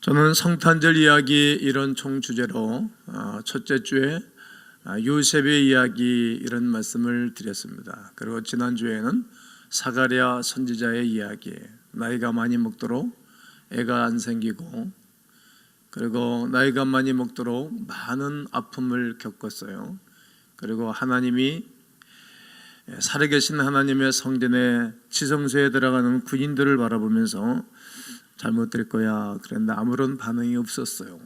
저는 성탄절 이야기 이런 총 주제로 어, 첫째 주에 아, 요셉의 이야기 이런 말씀을 드렸습니다. 그리고 지난 주에는 사가랴 선지자의 이야기, 나이가 많이 먹도록 애가 안 생기고 그리고 나이가 많이 먹도록 많은 아픔을 겪었어요. 그리고 하나님이 살아계신 하나님의 성전에 지성소에 들어가는 군인들을 바라보면서 잘못될 거야. 그런데 아무런 반응이 없었어요.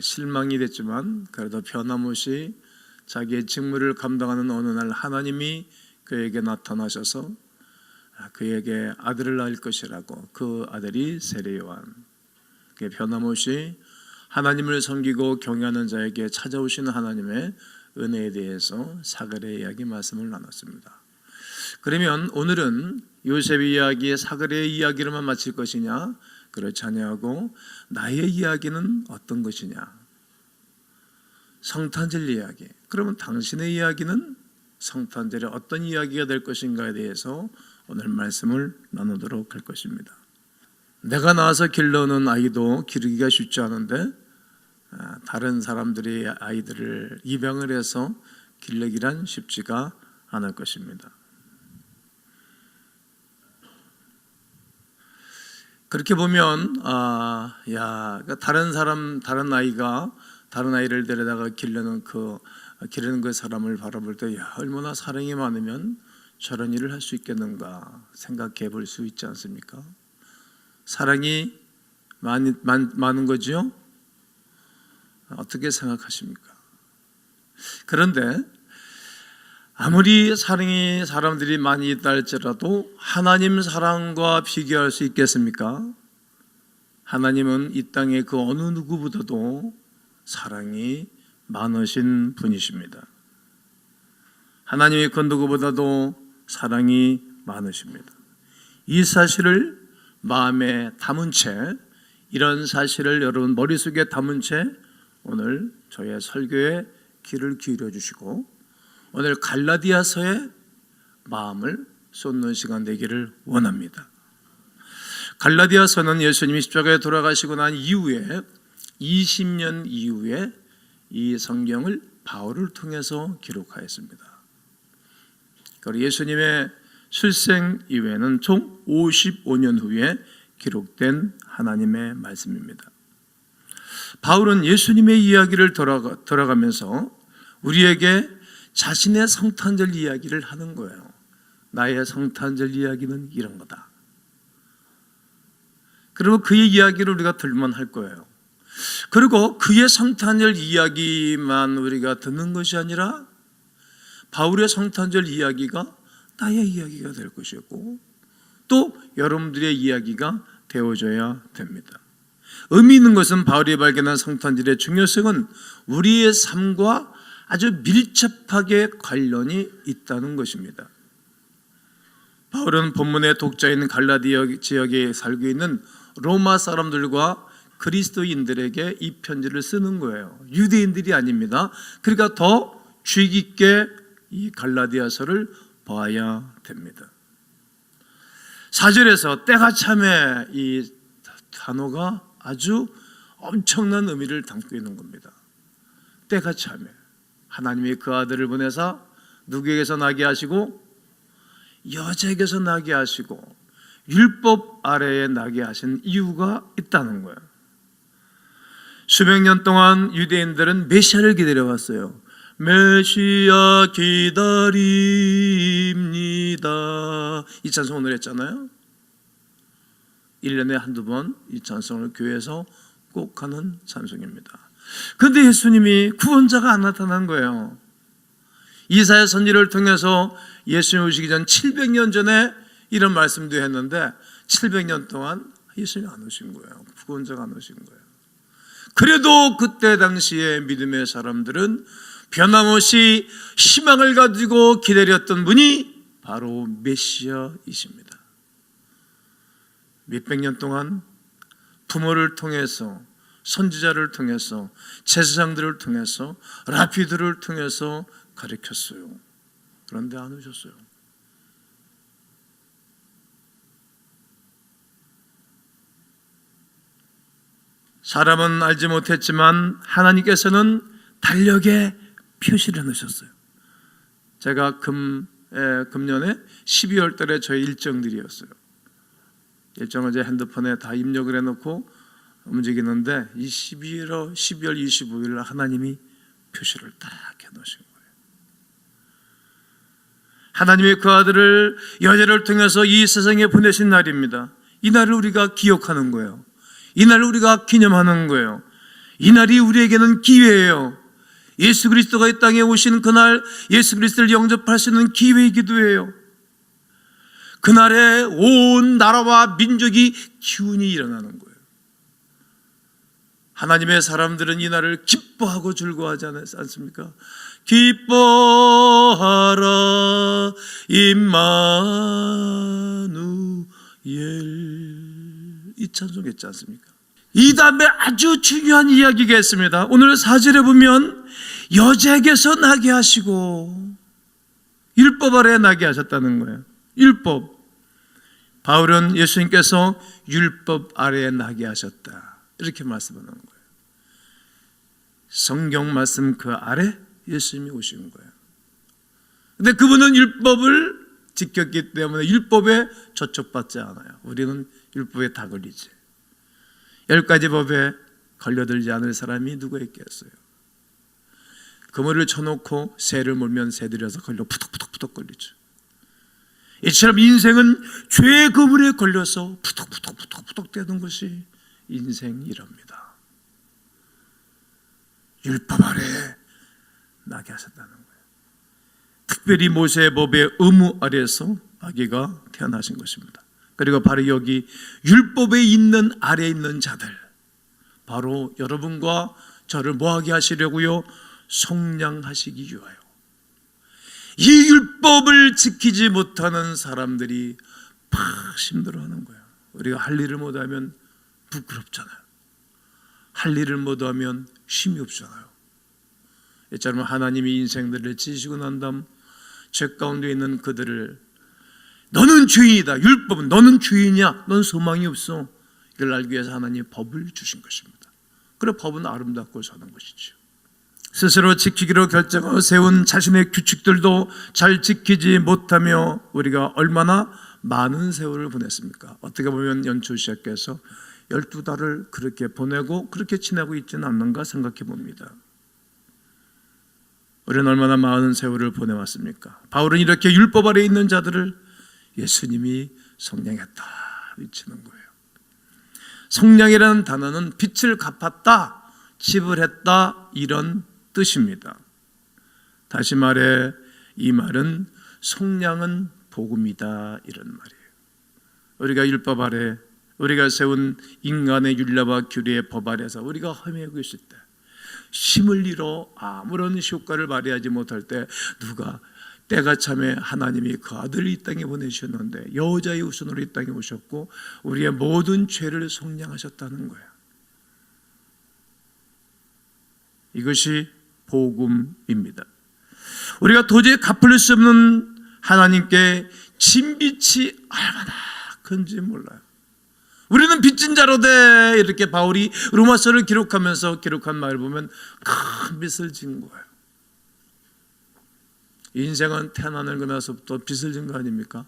실망이 됐지만 그래도 변함없이 자기의 직무를 감당하는 어느 날 하나님이 그에게 나타나셔서 그에게 아들을 낳을 것이라고 그 아들이 세례요한 변함없이 하나님을 섬기고 경외하는 자에게 찾아오시는 하나님의 은혜에 대해서 사글의 이야기 말씀을 나눴습니다. 그러면 오늘은 요셉의 이야기의 사글의 이야기로만 마칠 것이냐? 그렇지 아니하고 나의 이야기는 어떤 것이냐? 성탄절 이야기. 그러면 당신의 이야기는 성탄절에 어떤 이야기가 될 것인가에 대해서 오늘 말씀을 나누도록 할 것입니다. 내가 낳아서 길러는 아이도 기르기가 쉽지 않은데 아, 다른 사람들이 아이들을 입양을 해서 길르기란 쉽지가 않을 것입니다. 그렇게 보면 아, 야, 그러니까 다른 사람 다른 아이가 다른 아이를 데려다가 기르는 그 기르는 그 사람을 바라볼 때 야, 얼마나 사랑이 많으면 저런 일을 할 수 있겠는가 생각해 볼 수 있지 않습니까? 사랑이 많이 많, 많은 거지요? 어떻게 생각하십니까? 그런데 아무리 사랑이 사람들이 많이 있다 할지라도 하나님 사랑과 비교할 수 있겠습니까? 하나님은 이 땅의 그 어느 누구보다도 사랑이 많으신 분이십니다. 하나님의 그 누구보다도 사랑이 많으십니다. 이 사실을 마음에 담은 채 이런 사실을 여러분 머릿속에 담은 채 오늘 저의 설교에 귀를 기울여 주시고 오늘 갈라디아서에 마음을 쏟는 시간 되기를 원합니다. 갈라디아서는 예수님이 십자가에 돌아가시고 난 이후에 20년 이후에 이 성경을 바울을 통해서 기록하였습니다. 그리고 예수님의 출생 이후에는 총 55년 후에 기록된 하나님의 말씀입니다. 바울은 예수님의 이야기를 돌아가, 돌아가면서 우리에게 자신의 성탄절 이야기를 하는 거예요. 나의 성탄절 이야기는 이런 거다. 그리고 그의 이야기를 우리가 들만 할 거예요. 그리고 그의 성탄절 이야기만 우리가 듣는 것이 아니라 바울의 성탄절 이야기가 나의 이야기가 될 것이고 또 여러분들의 이야기가 되어져야 됩니다. 의미 있는 것은 바울이 발견한 성탄절의 중요성은 우리의 삶과 아주 밀접하게 관련이 있다는 것입니다. 바울은 본문의 독자인 갈라디아 지역에 살고 있는 로마 사람들과 그리스도인들에게 이 편지를 쓰는 거예요. 유대인들이 아닙니다. 그러니까 더 주의 깊게 이 갈라디아서를 봐야 됩니다. 사절에서 때가 참에 이 단어가 아주 엄청난 의미를 담고 있는 겁니다. 때가 참에 하나님이 그 아들을 보내사 누구에게서 나게 하시고 여자에게서 나게 하시고 율법 아래에 나게 하신 이유가 있다는 거예요. 수백 년 동안 유대인들은 메시아를 기다려왔어요. 메시아 기다립니다. 이 찬송 오늘 했잖아요. 1년에 한두 번 이 찬송을 교회에서 꼭 하는 찬송입니다. 근데 예수님이 구원자가 안 나타난 거예요. 이사야 선지를 통해서 예수님 오시기 전 700년 전에 이런 말씀도 했는데 700년 동안 예수님이 안 오신 거예요. 구원자가 안 오신 거예요. 그래도 그때 당시에 믿음의 사람들은 변함없이 희망을 가지고 기다렸던 분이 바로 메시아이십니다. 몇백 년 동안 부모를 통해서 선지자를 통해서 제사장들을 통해서 라피들을 통해서 가르쳤어요. 그런데 안 오셨어요. 사람은 알지 못했지만 하나님께서는 달력에 표시를 넣으셨어요. 제가 금 에, 금년에 12월 달에 저희 일정들이었어요. 일정을 제 핸드폰에 다 입력을 해놓고 움직이는데 이 12월 12월 25일 날 하나님이 표시를 딱 해놓으신 거예요. 하나님의 그 아들을 여자를 통해서 이 세상에 보내신 날입니다. 이 날을 우리가 기억하는 거예요. 이 날을 우리가 기념하는 거예요. 이 날이 우리에게는 기회예요. 예수 그리스도가 이 땅에 오신 그날 예수 그리스도를 영접할 수 있는 기회이기도 해요. 그날에 온 나라와 민족이 기운이 일어나는 거예요. 하나님의 사람들은 이 날을 기뻐하고 즐거워하지 않습니까? 기뻐하라 임마누엘 이 찬송 했지 않습니까? 이 다음에 아주 중요한 이야기가 있습니다. 오늘 사절에 보면 여자에게서 나게 하시고 율법 아래 나게 하셨다는 거예요. 율법. 바울은 예수님께서 율법 아래에 나게 하셨다. 이렇게 말씀하는 거예요. 성경 말씀 그 아래 예수님이 오신 거예요. 근데 그분은 율법을 지켰기 때문에 율법에 저촉받지 않아요. 우리는 율법에 다 걸리지. 열 가지 법에 걸려들지 않을 사람이 누가 있겠어요? 그물을 쳐놓고 새를 몰면 새들여서 걸려 푸덕푸덕푸덕 걸리죠. 이처럼 인생은 죄의 그물에 걸려서 푸덕푸덕푸덕푸덕 되는 것이 인생이랍니다. 율법 아래 나게 하셨다는 거예요. 특별히 모세의 법의 의무 아래에서 아기가 태어나신 것입니다. 그리고 바로 여기 율법에 있는 아래에 있는 자들 바로 여러분과 저를 뭐하게 하시려고요? 속량하시기 위하여 이 율법을 지키지 못하는 사람들이 막 힘들어하는 거예요. 우리가 할 일을 못하면 부끄럽잖아요. 할 일을 못하면 힘이 없잖아요. 이처럼 하나님이 인생들을 지시고 난 다음 죄 가운데 있는 그들을 너는 죄인이다. 율법은 너는 죄인이야. 넌 소망이 없어. 이걸 알기 위해서 하나님이 법을 주신 것입니다. 그래 법은 아름답고 사는 것이죠. 스스로 지키기로 결정하고 세운 자신의 규칙들도 잘 지키지 못하며 우리가 얼마나 많은 세월을 보냈습니까? 어떻게 보면 연초 시작해서 12달을 그렇게 보내고 그렇게 지내고 있지는 않는가 생각해 봅니다. 우리는 얼마나 많은 세월을 보내왔습니까? 바울은 이렇게 율법 아래 있는 자들을 예수님이 성령했다 외치는 거예요. 성령이라는 단어는 빛을 갚았다, 지불했다 이런 뜻입니다. 다시 말해 이 말은 속량은 복음이다 이런 말이에요. 우리가 율법 아래 우리가 세운 인간의 율례와 규례의 법 아래서 우리가 헤매고 있을 때 힘을 잃어 아무런 효과를 발휘하지 못할 때 누가 때가 참에 하나님이 그 아들을 이 땅에 보내셨는데 여자의 후손으로 이 땅에 오셨고 우리의 모든 죄를 속량하셨다는 거예요. 이것이 복음입니다. 우리가 도저히 갚을 수 없는 하나님께 진빛이 얼마나 큰지 몰라요. 우리는 빚진 자로 돼 이렇게 바울이 로마서를 기록하면서 기록한 말을 보면 큰 빚을 진 거예요. 인생은 태어나는 거 나서부터 빚을 진 거 아닙니까?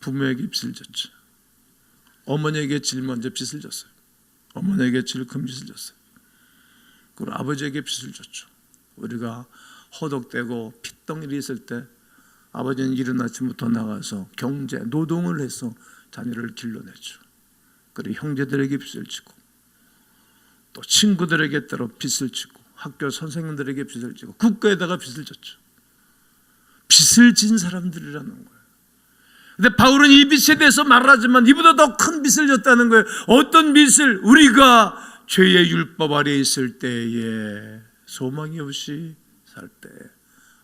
부모에게 빚을 졌죠. 어머니에게 제일 먼저 빚을 졌어요. 어머니에게 제일 큰 빚을 졌어요. 그리고 아버지에게 빚을 졌죠. 우리가 허덕대고 핏덩이를 있을 때 아버지는 이른 아침부터 나가서 경제, 노동을 해서 자녀를 길러냈죠. 그리고 형제들에게 빚을 지고 또 친구들에게 따로 빚을 지고 학교 선생님들에게 빚을 지고 국가에다가 빚을 졌죠. 빚을 진 사람들이라는 거예요. 근데 바울은 이 빚에 대해서 말하지만 이보다 더 큰 빚을 졌다는 거예요. 어떤 빚을 우리가 죄의 율법 아래 있을 때에 소망이 없이 살 때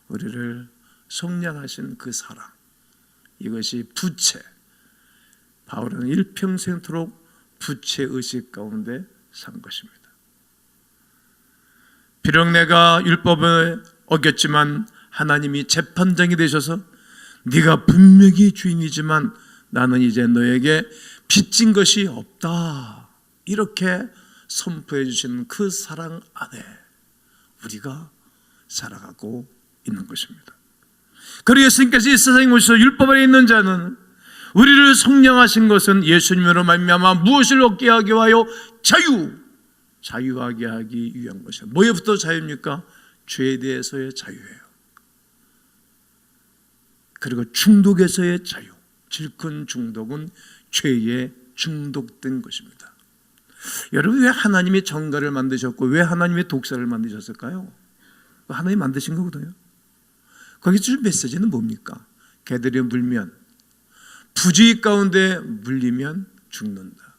우리를 속량하신 그 사랑 이것이 부채 바울은 일평생토록 부채 의식 가운데 산 것입니다. 비록 내가 율법을 어겼지만 하나님이 재판장이 되셔서 네가 분명히 주인이지만 나는 이제 너에게 빚진 것이 없다. 이렇게 선포해 주시는 그 사랑 안에 우리가 살아가고 있는 것입니다. 그리고 예수님께서 이 세상에 오셔서 율법 아래 있는 자는 우리를 성령하신 것은 예수님으로 말미암아 무엇을 얻게 하기 위하여 자유 자유하게 하기 위한 것이야. 뭐에부터 자유입니까? 죄에 대해서의 자유예요. 그리고 중독에서의 자유. 질큰 중독은 죄에 중독된 것입니다. 여러분 왜 하나님이 정가를 만드셨고 왜 하나님이 독사를 만드셨을까요? 하나님 만드신 거거든요. 거기서 줄 메시지는 뭡니까? 개들이 물면 부주의 가운데 물리면 죽는다.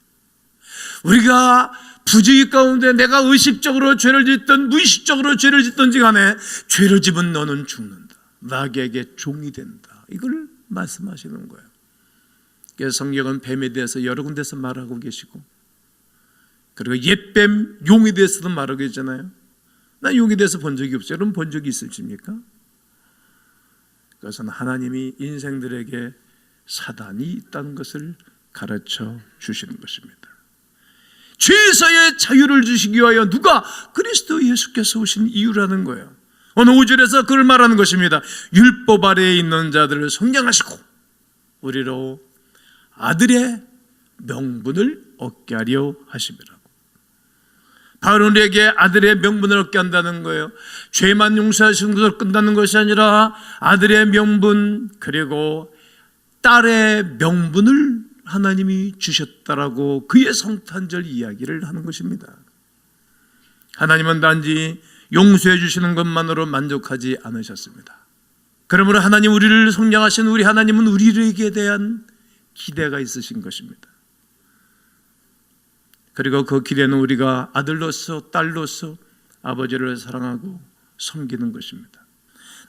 우리가 부주의 가운데 내가 의식적으로 죄를 짓든 무의식적으로 죄를 짓든지 간에 죄를 집은 너는 죽는다. 마귀에게 종이 된다. 이걸 말씀하시는 거예요. 그래서 성경은 뱀에 대해서 여러 군데서 말하고 계시고 그리고 옛뱀, 용에 대해서도 말하고 있잖아요. 나 용에 대해서 본 적이 없어요. 여러분 본 적이 있으십니까? 그것은 하나님이 인생들에게 사단이 있다는 것을 가르쳐 주시는 것입니다. 죄에서의 자유를 주시기 위하여 누가 그리스도 예수께서 오신 이유라는 거예요. 오늘 5절에서 그걸 말하는 것입니다. 율법 아래에 있는 자들을 성량하시고 우리로 아들의 명분을 얻게 하려 하심이라고. 바로 우리에게 아들의 명분을 얻게 한다는 거예요. 죄만 용서하시는 것으로 끝나는 것이 아니라 아들의 명분 그리고 딸의 명분을 하나님이 주셨다라고 그의 성탄절 이야기를 하는 것입니다. 하나님은 단지 용서해 주시는 것만으로 만족하지 않으셨습니다. 그러므로 하나님 우리를 성량하신 우리 하나님은 우리에게 대한 기대가 있으신 것입니다. 그리고 그 기대는 우리가 아들로서 딸로서 아버지를 사랑하고 섬기는 것입니다.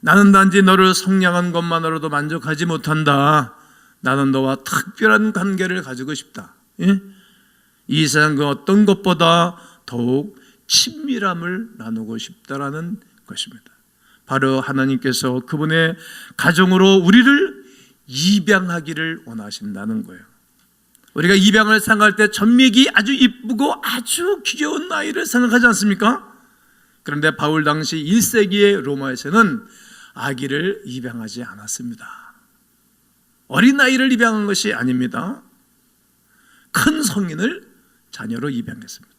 나는 단지 너를 성량한 것만으로도 만족하지 못한다. 나는 너와 특별한 관계를 가지고 싶다. 예? 이 세상 그 어떤 것보다 더욱 친밀함을 나누고 싶다라는 것입니다. 바로 하나님께서 그분의 가정으로 우리를 입양하기를 원하신다는 거예요. 우리가 입양을 생각할 때 전맥이 아주 이쁘고 아주 귀여운 아이를 생각하지 않습니까? 그런데 바울 당시 1세기의 로마에서는 아기를 입양하지 않았습니다. 어린 아이를 입양한 것이 아닙니다. 큰 성인을 자녀로 입양했습니다.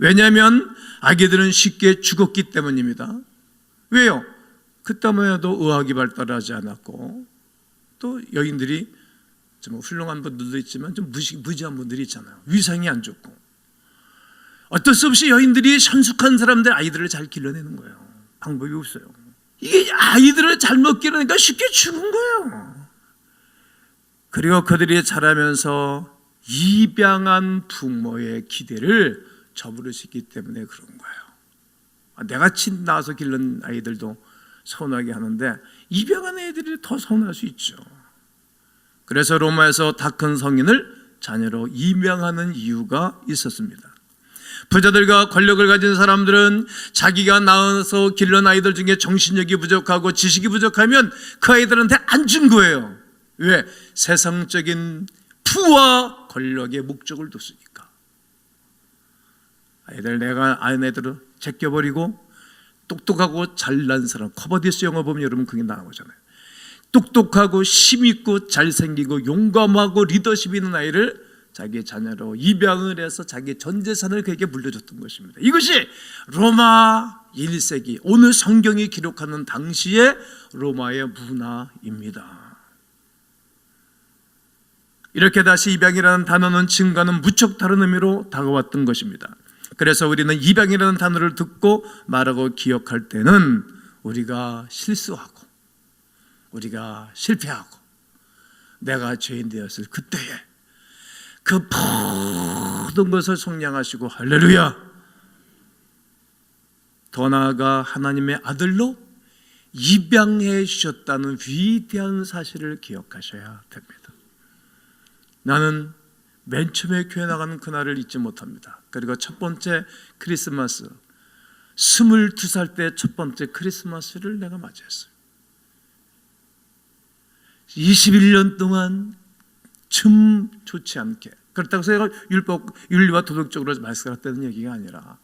왜냐하면 아기들은 쉽게 죽었기 때문입니다. 왜요? 그때만 해도 의학이 발달하지 않았고 또 여인들이 좀 훌륭한 분들도 있지만 좀 무시, 무지한 분들이 있잖아요. 위상이 안 좋고 어쩔 수 없이 여인들이 선숙한 사람들 아이들을 잘 길러내는 거예요. 방법이 없어요. 이게 아이들을 잘못 기르니까 쉽게 죽은 거예요. 그리고 그들이 자라면서 입양한 부모의 기대를 저버리시기 때문에 그런 거예요. 아, 내가 친 낳아서 기른 아이들도 서운하게 하는데 입양한 애들이 더 서운할 수 있죠. 그래서 로마에서 다 큰 성인을 자녀로 입양하는 이유가 있었습니다. 부자들과 권력을 가진 사람들은 자기가 낳아서 기른 아이들 중에 정신력이 부족하고 지식이 부족하면 그 아이들한테 안 준 거예요. 왜? 세상적인 부와 권력의 목적을 뒀으니까. 아이들 내가 아는 애들을 제껴버리고 똑똑하고 잘난 사람 커버디스 영화 보면 여러분 그게 나오잖아요. 똑똑하고 힘있고 잘생기고 용감하고 리더십 있는 아이를 자기 자녀로 입양을 해서 자기 전 재산을 그에게 물려줬던 것입니다. 이것이 로마 1세기 오늘 성경이 기록하는 당시의 로마의 문화입니다. 이렇게 다시 입양이라는 단어는 지금과는 무척 다른 의미로 다가왔던 것입니다. 그래서 우리는 입양이라는 단어를 듣고 말하고 기억할 때는 우리가 실수하고 우리가 실패하고 내가 죄인 되었을 그때에 그 모든 것을 성량하시고 할렐루야 더 나아가 하나님의 아들로 입양해 주셨다는 위대한 사실을 기억하셔야 됩니다. 나는 맨 처음에 교회 나가는 그날을 잊지 못합니다. 그리고 첫 번째 크리스마스, 22살 때 첫 번째 크리스마스를 내가 맞이했어요. 21년 동안 좀 좋지 않게 그렇다고 해서 율법 윤리와 도덕적으로 말살했다는 얘기가 아니라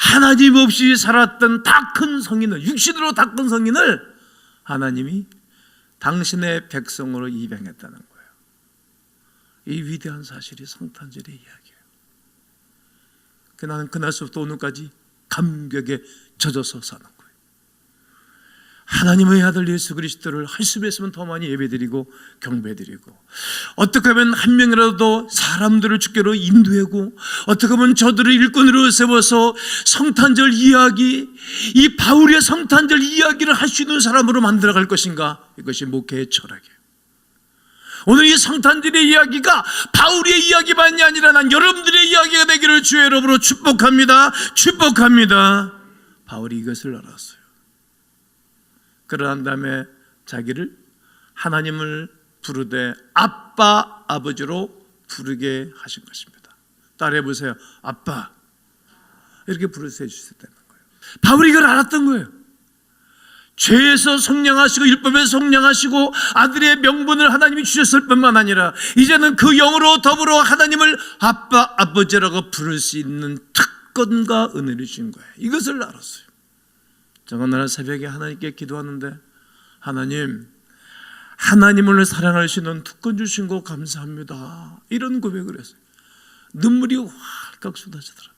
하나님 없이 살았던 다 큰 성인을 육신으로 다 큰 성인을 하나님이 당신의 백성으로 입양했다는 거예요. 이 위대한 사실이 성탄절의 이야기예요. 그 나는 그날서부터 오늘까지 감격에 젖어서 사는 거예요. 하나님의 아들 예수 그리스도를 할 수 있으면 더 많이 예배드리고 경배드리고 어떻게 하면 한 명이라도 사람들을 주께로 인도하고 어떻게 하면 저들을 일꾼으로 세워서 성탄절 이야기 이 바울의 성탄절 이야기를 할 수 있는 사람으로 만들어갈 것인가 이것이 목회의 철학이에요. 오늘 이 성탄절의 이야기가 바울의 이야기만이 아니라 난 여러분들의 이야기가 되기를 주의 이름으로 축복합니다. 축복합니다. 바울이 이것을 알았어요. 그러한 다음에 자기를 하나님을 부르되 아빠 아버지로 부르게 하신 것입니다. 따라해 보세요. 아빠 이렇게 부르셔 주셨다는 거예요. 바울이 이걸 알았던 거예요. 죄에서 성량하시고 율법에서 성량하시고 아들의 명분을 하나님이 주셨을 뿐만 아니라 이제는 그 영으로 더불어 하나님을 아빠 아버지라고 부를 수 있는 특권과 은혜를 주신 거예요. 이것을 알았어요. 제가 오늘 새벽에 하나님께 기도하는데 하나님 하나님을 사랑하시는 특권 주신 거 감사합니다. 이런 고백을 했어요. 눈물이 활깍 쏟아지더라.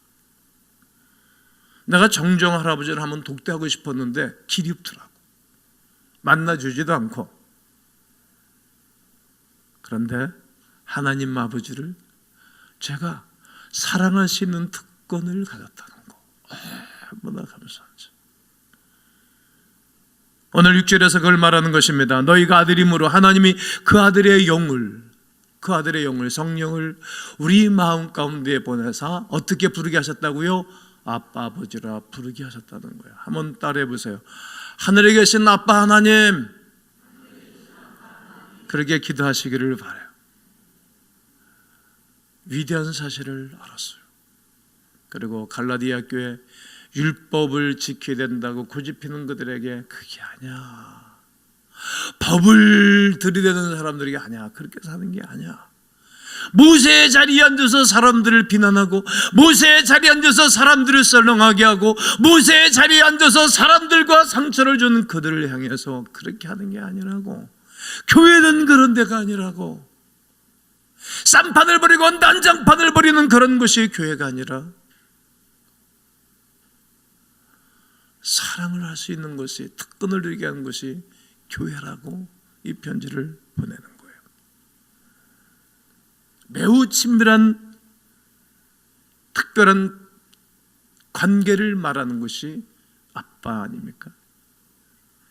내가 정정 할아버지를 한번 독대하고 싶었는데 길이 없더라고. 만나주지도 않고. 그런데 하나님 아버지를 제가 있는 특권을 가졌다는 거. 얼마나 감사한지. 오늘 6절에서 그걸 말하는 것입니다. 너희가 아들임으로 하나님이 그 아들의 영을 그 아들의 영을 성령을 우리 마음 가운데 보내사 어떻게 부르게 하셨다고요? 아빠 아버지라 부르게 하셨다는 거예요. 한번 따라해 보세요. 하늘에 계신 아빠 하나님 그렇게 기도하시기를 바래요. 위대한 사실을 알았어요. 그리고 갈라디아 교회 율법을 지켜야 된다고 고집피는 그들에게 그게 아니야. 법을 들이대는 사람들이 아니야. 그렇게 사는 게 아니야. 모세의 자리에 앉아서 사람들을 비난하고 모세의 자리에 앉아서 사람들을 썰렁하게 하고 모세의 자리에 앉아서 사람들과 상처를 주는 그들을 향해서 그렇게 하는 게 아니라고 교회는 그런 데가 아니라고 쌈판을 버리고 난장판을 버리는 그런 것이 교회가 아니라 사랑을 할 수 있는 것이 특권을 누리게 하는 것이 교회라고 이 편지를 보내는 거예요. 매우 친밀한 특별한 관계를 말하는 것이 아빠 아닙니까?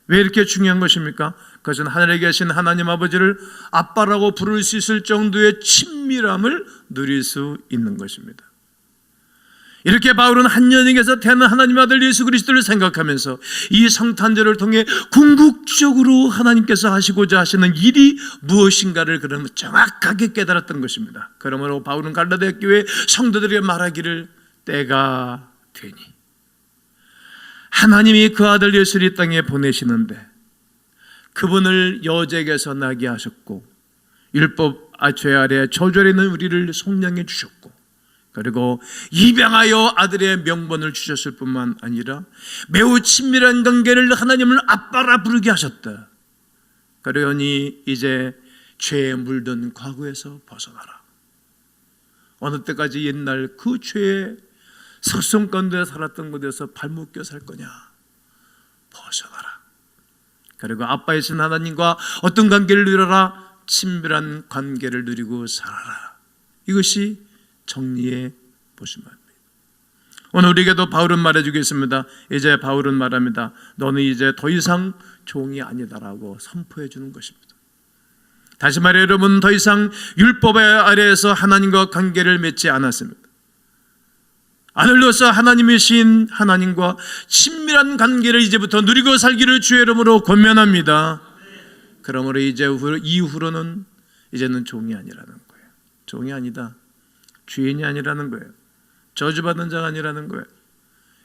왜 이렇게 중요한 것입니까? 그것은 하늘에 계신 하나님 아버지를 아빠라고 부를 수 있을 정도의 친밀함을 누릴 수 있는 것입니다. 이렇게 바울은 한년에게서 태어난 하나님 아들 예수 그리스도를 생각하면서 이 성탄절을 통해 궁극적으로 하나님께서 하시고자 하시는 일이 무엇인가를 그러면 정확하게 깨달았던 것입니다. 그러므로 바울은 갈라디아 교회 성도들에게 말하기를 때가 되니 하나님이 그 아들 예수를 이 땅에 보내시는데 그분을 여잭에서 나게 하셨고 율법 죄 아래 저절에 있는 우리를 속량해 주셨고 그리고 입양하여 아들의 명분을 주셨을 뿐만 아니라 매우 친밀한 관계를 하나님을 아빠라 부르게 하셨다. 그러니 이제 죄에 물든 과거에서 벗어나라. 어느 때까지 옛날 그 죄의 석성 가운데 살았던 곳에서 발목 껴살 거냐? 벗어나라. 그리고 아빠이신 하나님과 어떤 관계를 누려라? 친밀한 관계를 누리고 살아라. 이것이 정리의 보시입니다. 오늘 우리에게도 바울은 말해주겠습니다. 이제 바울은 말합니다. 너는 이제 더 이상 종이 아니다라고 선포해 주는 것입니다. 다시 말해 여러분 더 이상 율법의 아래에서 하나님과 관계를 맺지 않았습니다. 아들로서 하나님이신 하나님과 친밀한 관계를 이제부터 누리고 살기를 주의 이름으로 권면합니다. 그러므로 이제 이후로는 이제는 종이 아니라는 거예요. 종이 아니다. 주인이 아니라는 거예요. 저주받은 자가 아니라는 거예요.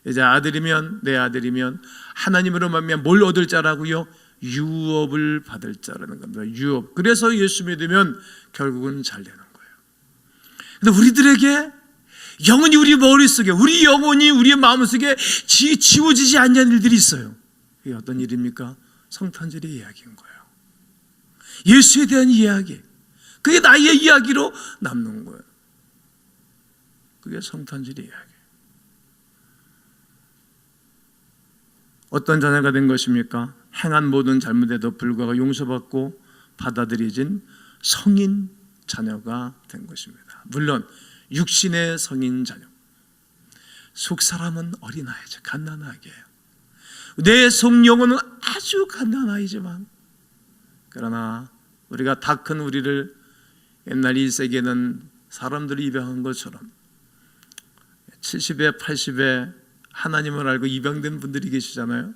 이제 아들이면 내 아들이면 하나님으로 말미암아 뭘 얻을 자라고요? 유업을 받을 자라는 겁니다. 유업. 그래서 예수 믿으면 결국은 잘 되는 거예요. 근데 우리들에게 영원히 우리 머릿속에 우리 영혼이 우리의 마음속에 지, 지워지지 않는 일들이 있어요. 이게 어떤 일입니까? 성탄절의 이야기인 거예요. 예수에 대한 이야기. 그게 나의 이야기로 남는 거예요. 그게 성탄절의 이야기. 어떤 자녀가 된 것입니까? 행한 모든 잘못에도 불구하고 용서받고 받아들여진 성인 자녀가 된 것입니다. 물론 육신의 성인 자녀. 속 사람은 어린아이죠. 갓난아기예요. 내 속영혼은 아주 갓난아이지만 그러나 우리가 다 큰 우리를 옛날 1세기에는 사람들이 입양한 것처럼 70에 80에 하나님을 알고 입양된 분들이 계시잖아요.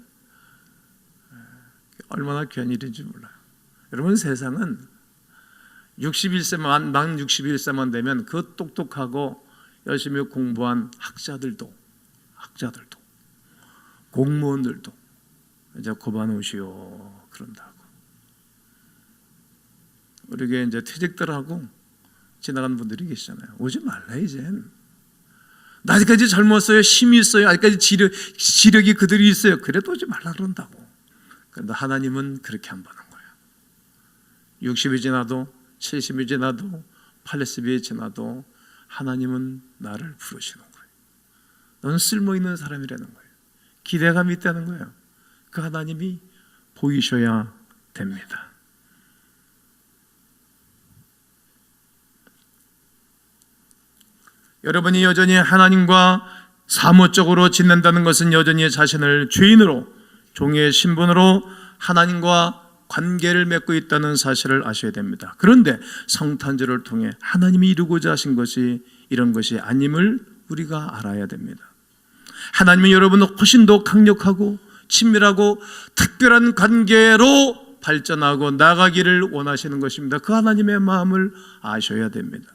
얼마나 귀한 일인지 몰라요. 여러분 세상은 61세 만 만 61세만 되면 그 똑똑하고 열심히 공부한 학자들도 학자들도 공무원들도 이제 고반오시오 그런다고. 우리에게 이제 퇴직들하고 지나간 분들이 계시잖아요. 오지 말라 이젠. 나 아직까지 젊었어요. 힘이 있어요. 아직까지 지력, 지력이 그들이 있어요. 그래도 오지 말라 그런다고. 그런데 하나님은 그렇게 안 보는 거예요. 60이 지나도 70이 지나도 80이 지나도 하나님은 나를 부르시는 거예요. 너는 쓸모 있는 사람이라는 거예요. 기대감이 있다는 거예요. 그 하나님이 보이셔야 됩니다. 여러분이 여전히 하나님과 사무적으로 짓는다는 것은 여전히 자신을 죄인으로 종의 신분으로 하나님과 관계를 맺고 있다는 사실을 아셔야 됩니다. 그런데 성탄절을 통해 하나님이 이루고자 하신 것이 이런 것이 아님을 우리가 알아야 됩니다. 하나님이 여러분을 훨씬 더 강력하고 친밀하고 특별한 관계로 발전하고 나가기를 원하시는 것입니다. 그 하나님의 마음을 아셔야 됩니다.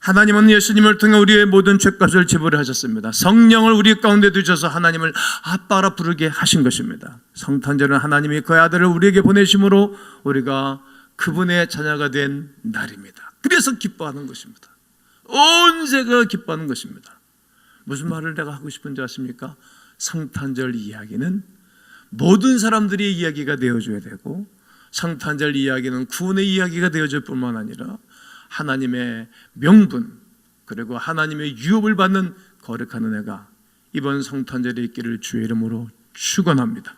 하나님은 예수님을 통해 우리의 모든 죄값을 지불하셨습니다. 성령을 우리 가운데 두셔서 하나님을 아빠라 부르게 하신 것입니다. 성탄절은 하나님이 그 아들을 우리에게 보내심으로 우리가 그분의 자녀가 된 날입니다. 그래서 기뻐하는 것입니다. 온 세계가 기뻐하는 것입니다. 무슨 말을 내가 하고 싶은지 아십니까? 성탄절 이야기는 모든 사람들의 이야기가 되어줘야 되고 성탄절 이야기는 구원의 이야기가 되어줄 뿐만 아니라 하나님의 명분 그리고 하나님의 유업을 받는 거룩한 은혜가 이번 성탄절에 있기를 주의 이름으로 축원합니다.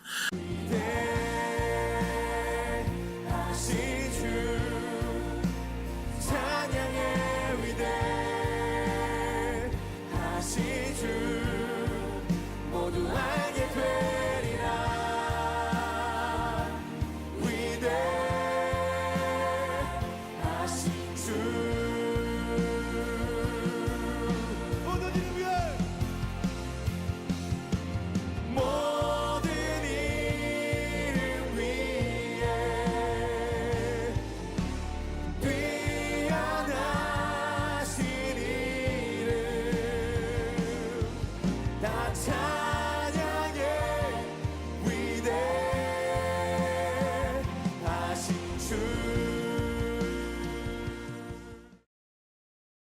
주